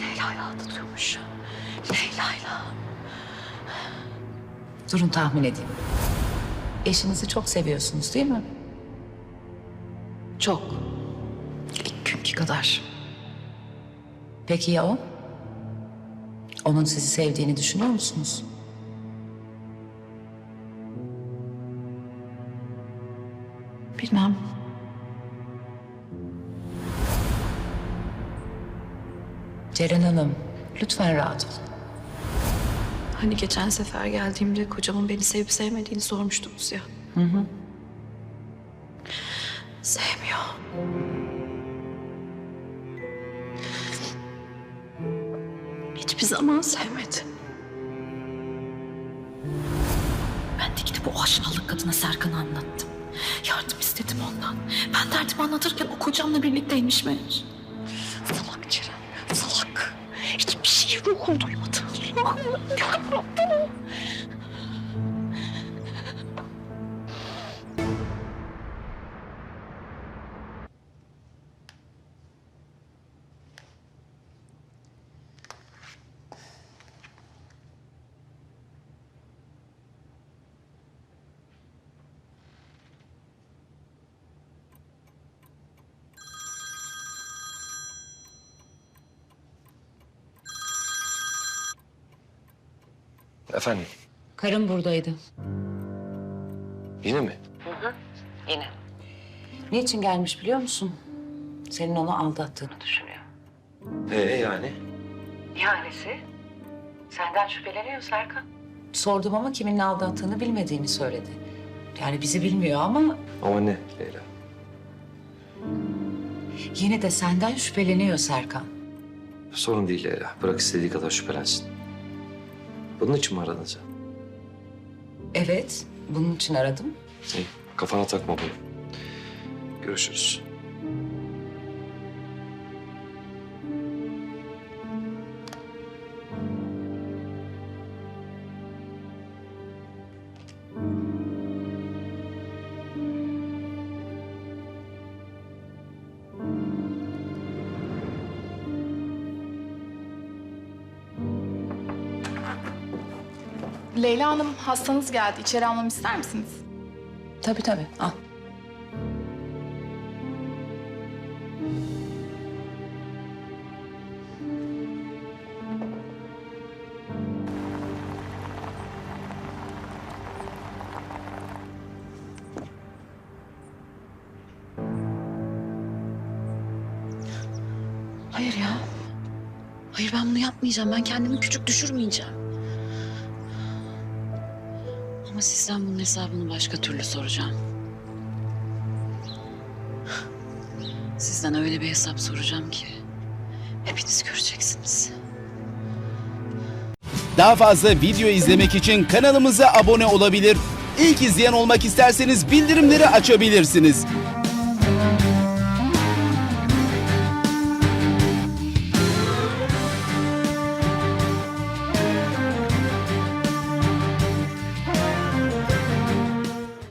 Leyla'yla aldatıyormuş. Leyla'yla. Durun tahmin edeyim. Eşinizi çok seviyorsunuz değil mi? Çok. İlk günkü kadar. Peki ya o? Onun sizi sevdiğini düşünüyor musunuz? Bilmem. Ceren Hanım, lütfen rahat olun. Hani geçen sefer geldiğimde kocamın beni sevip sevmediğini sormuştunuz ya. Hı hı. Sevmiyor. Hiçbir zaman sevmedi. Ben de gidip o aşağılık kadına Serkan'a anlattım. Yardım istedim ondan. Ben derdimi anlatırken o kocamla birlikteymiş meğer. Ruhum duymadı. Ruhum Efendim, Karım buradaydı. yine mi? Yine. Niçin gelmiş biliyor musun? Senin onu aldattığını düşünüyor. Ee yani? İhanesi? Senden şüpheleniyor Serkan. Sordum ama kiminle aldattığını bilmediğini söyledi. Yani bizi bilmiyor ama Ama ne Leyla? yine de senden şüpheleniyor Serkan. Sorun değil Leyla. Bırak istediği kadar şüphelensin. Bunun için mi aradın sen? Evet, bunun için aradım. İyi, kafana takma bunu. Görüşürüz. Leyla Hanım hastanız geldi. İçeri almamı ister misiniz? Tabii tabii, al. Hayır ya. Hayır ben bunu yapmayacağım. Ben kendimi küçük düşürmeyeceğim. Ama sizden bunun hesabını başka türlü soracağım. Sizden öyle bir hesap soracağım ki hepiniz göreceksiniz. Daha fazla video izlemek için kanalımıza abone olabilir. İlk izleyen olmak isterseniz bildirimleri açabilirsiniz.